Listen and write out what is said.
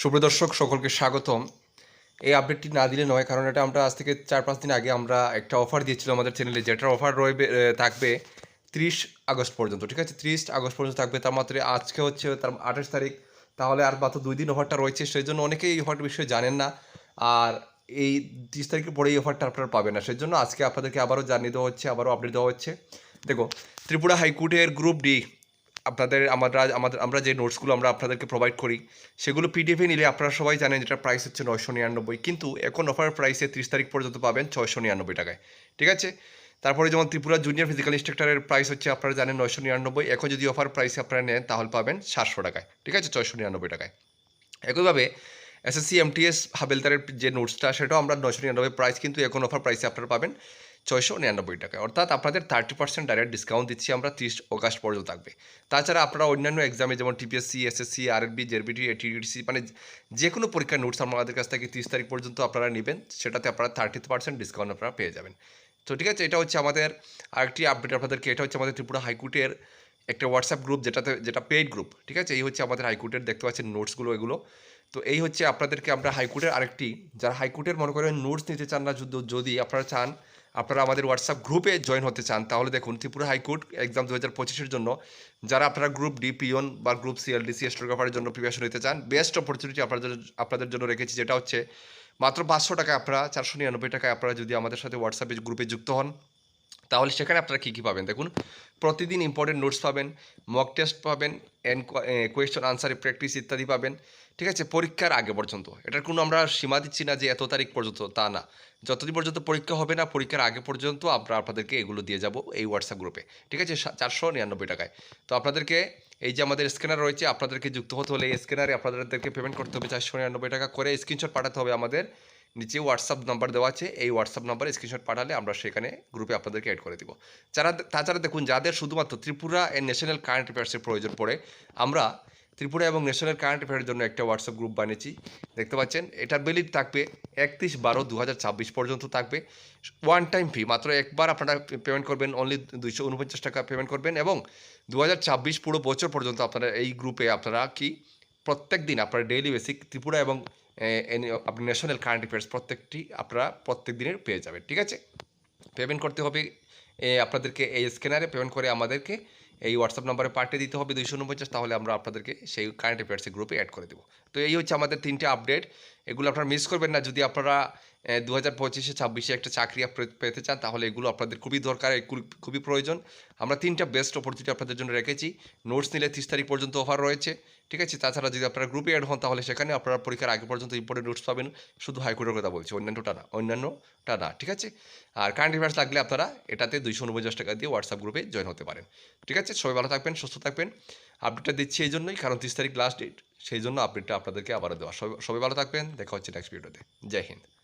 সুপ্রদর্শক সকলকে স্বাগতম। এই আপডেটটি না দিলে নয়, কারণ এটা আমরা আজ থেকে চার পাঁচ দিন আগে আমরা একটা অফার দিয়েছিলাম আমাদের চ্যানেলে যেটার অফার রয়েবে থাকবে ত্রিশ আগস্ট পর্যন্ত, ঠিক আছে? ত্রিশ আগস্ট পর্যন্ত থাকবে, তার মাত্র আজকে হচ্ছে তার আঠাশ তারিখ। তাহলে আর মাত্র দুই দিন অফারটা রয়েছে সেই জন্য অনেকেই এই অফারটার বিষয়ে জানেন না। আর এই তিরিশ তারিখের পরে এই অফারটা আপনারা পাবেন না সেই জন্য আজকে আপনাদেরকে আবারও জানিয়ে দেওয়া হচ্ছে, আবারও আপডেট দেওয়া হচ্ছে। দেখো, ত্রিপুরা হাইকোর্টের গ্রুপ ডি আপনাদের আমরা, আমাদের, আমরা যে নোটসগুলো আমরা আপনাদেরকে প্রোভাইড করি, সেগুলো পিডিএফে নিলে আপনারা সবাই জানেন যেটা প্রাইস হচ্ছে নয়শো নিরানব্বই। কিন্তু এখন অফার প্রাইসে ত্রিশ তারিখ পর্যন্ত পাবেন ছয়শো নিরানব্বই টাকায়। ঠিক আছে? তারপরে যেমন ত্রিপুরা জুনিয়র ফিজিক্যাল ইনস্ট্রাক্টরের প্রাইস হচ্ছে আপনারা জানেন নয়শো নিরানব্বই। এখন যদি অফার প্রাইসে আপনারা নেন, তাহলে পাবেন সাতশো টাকায়। ঠিক আছে? ছয়শো নিরানব্বই টাকায়। একইভাবে এসএসসি এমটিএস হাবেলদারের যে নোটসটা সেটাও আমরা নয়শো নিরানব্বই প্রাইস কিন্তু এখন অফার প্রাইসে আপনারা পাবেন ছয়শো নিরানব্বই টাকায়। অর্থাৎ আপনাদের থার্টি পার্সেন্ট ডাইরেক্ট ডিসকাউন্ট দিচ্ছি আমরা তিরিশ অগাস্ট পর্যন্ত থাকবে। তাছাড়া আপনারা অন্যান্য এক্সামে যেমন TPSC SSC RNB JRBT ATDC মানে যে কোনো পরীক্ষার নোটস আমাদের কাছ থেকে তিরিশ তারিখ পর্যন্ত আপনারা নেবেন, সেটাতে আপনারা থার্টি পার্সেন্ট ডিসকাউন্ট আপনারা পেয়ে যাবেন। তো ঠিক আছে, এটা হচ্ছে আমাদের আরেকটি আপডেট আপনাদেরকে। এটা হচ্ছে আমাদের ত্রিপুরা হাইকোর্টের একটা হোয়াটসঅ্যাপ গ্রুপ যেটাতে, যেটা পেইড গ্রুপ ঠিক আছে? এই হচ্ছে আমাদের হাইকোর্টের, দেখতে পাচ্ছেন নোটসগুলো এগুলো। তো এই হচ্ছে আপনাদেরকে আমরা হাইকোর্টের আরেকটি, যারা হাইকোর্টের মনে করেন নোটস নিতে চান না যদি আপনারা চান আপনারা আমাদের হোয়াটসঅ্যাপ গ্রুপে জয়েন হতে চান, তাহলে দেখুন ত্রিপুরা হাইকোর্ট এক্সাম দু হাজার পঁচিশের জন্য, যারা আপনারা গ্রুপ ডি পিওন বা গ্রুপ সিএলডিসি স্টোগ্রাফারের জন্য প্রিপারেশন নিতে চান বেস্ট অপরচুনিটি আপনাদের আপনাদের জন্য রেখেছি যেটা হচ্ছে, মাত্র পাঁচশো টাকা আপনারা, চারশো নিরানব্বই টাকায় আপনারা যদি আমাদের সাথে হোয়াটসঅ্যাপে গ্রুপে যুক্ত হন তাহলে সেখানে আপনারা কী কী পাবেন? দেখুন, প্রতিদিন ইম্পর্টেন্ট নোটস পাবেন মক টেস্ট পাবেন অ্যান্ড কোয়েশ্চন আনসারে প্র্যাকটিস ইত্যাদি পাবেন, ঠিক আছে? পরীক্ষার আগে পর্যন্ত। এটার কোনো আমরা সীমা দিচ্ছি না যে এত তারিখ পর্যন্ত, তা না। যতদিন পর্যন্ত পরীক্ষা হবে না, পরীক্ষার আগে পর্যন্ত আমরা আপনাদেরকে এগুলো দিয়ে যাব এই হোয়াটসঅ্যাপ গ্রুপে ঠিক আছে? চারশো নিরানব্বই টাকায়। তো আপনাদেরকে এই যে আমাদের স্ক্যানার রয়েছে, আপনাদেরকে যুক্ত হতে হলে এই স্ক্যানারে আপনাদেরকে পেমেন্ট করতে হবে চারশো নিরানব্বই টাকা। করে স্ক্রিনশট পাঠাতে হবে আমাদের নিচে হোয়াটসঅ্যাপ নাম্বার দেওয়া আছে, এই হোয়াটসঅ্যাপ নাম্বারে স্ক্রিনশট পাঠালে আমরা সেখানে গ্রুপে আপনাদেরকে অ্যাড করে দিব। যারা, তাছাড়া দেখুন, যাদের শুধুমাত্র ত্রিপুরা এন্ড ন্যাশনাল কারেন্ট অ্যাফেয়ার্সের প্রয়োজন পড়ে, আমরা ত্রিপুরা এবং ন্যাশনাল কারেন্ট অ্যাফেয়ারের জন্য একটা হোয়াটসঅ্যাপ গ্রুপ বানিয়েছি, দেখতে পাচ্ছেন? এটার ভ্যালিড থাকবে একত্রিশ বারো দু পর্যন্ত থাকবে। ওয়ান টাইম ফি মাত্র একবার আপনারা পেমেন্ট করবেন অনলি দুইশো উনপঞ্চাশ টাকা পেমেন্ট করবেন এবং দু হাজার ছাব্বিশ পুরো বছর পর্যন্ত আপনারা এই গ্রুপে আপনারা কি প্রত্যেক দিন আপনারা ডেইলি বেসিক ত্রিপুরা এবং আপনি ন্যাশনাল কারেন্ট অ্যাফেয়ার্স প্রত্যেকটি আপনারা প্রত্যেক দিনের পেয়ে যাবেন, ঠিক আছে? পেমেন্ট করতে হবে আপনাদেরকে এই স্ক্যানারে পেমেন্ট করে আমাদেরকে এই হোয়াটসঅ্যাপ নাম্বারে পাঠিয়ে দিতে হবে দুইশো উনপঞ্চাশ, তাহলে আমরা আপনাদেরকে সেই কারেন্ট অ্যাফেয়ার্সের গ্রুপে অ্যাড করে দেবো। তো এই হচ্ছে আমাদের তিনটে আপডেট এগুলো আপনারা মিস করবেন না। যদি আপনারা দু হাজার পঁচিশে ছাব্বিশে একটা চাকরি পেতে চান, তাহলে এগুলো আপনাদের খুবই দরকার খুবই- প্রয়োজন। আমরা তিনটা বেস্ট অপরচুনিটি আপনাদের জন্য রেখেছি। নোটস নিলে তিরিশ তারিখ পর্যন্ত অফার রয়েছে, ঠিক আছে? তাছাড়া যদি আপনারা গ্রুপে অ্যাড হন, তাহলে সেখানে আপনারা পরীক্ষার আগে পর্যন্ত ইম্পর্টেন্ট নোটস পাবেন। শুধু হাইকোর্টের কথা বলছি, অন্যান্যটা না অন্যান্যটা না, ঠিক আছে? আর কারেন্ট অ্যাফেয়ার্স লাগলে আপনারা এটাতে দুইশো উনপঞ্চাশ টাকা দিয়ে হোয়াটসঅ্যাপ গ্রুপে জয়েন হতে পারেন, ঠিক আছে? সবাই ভালো থাকবেন, সুস্থ থাকবেন। আপডেটটা দিচ্ছি এই জন্যই, কারণ তিরিশ তারিখ লাস্ট ডেট সেই জন্য আপডেটটা আপনাদেরকে আবারও দেওয়া। সবাই ভালো থাকবেন, দেখা হচ্ছে নেক্সট ভিডিওতে জয় হিন্দ।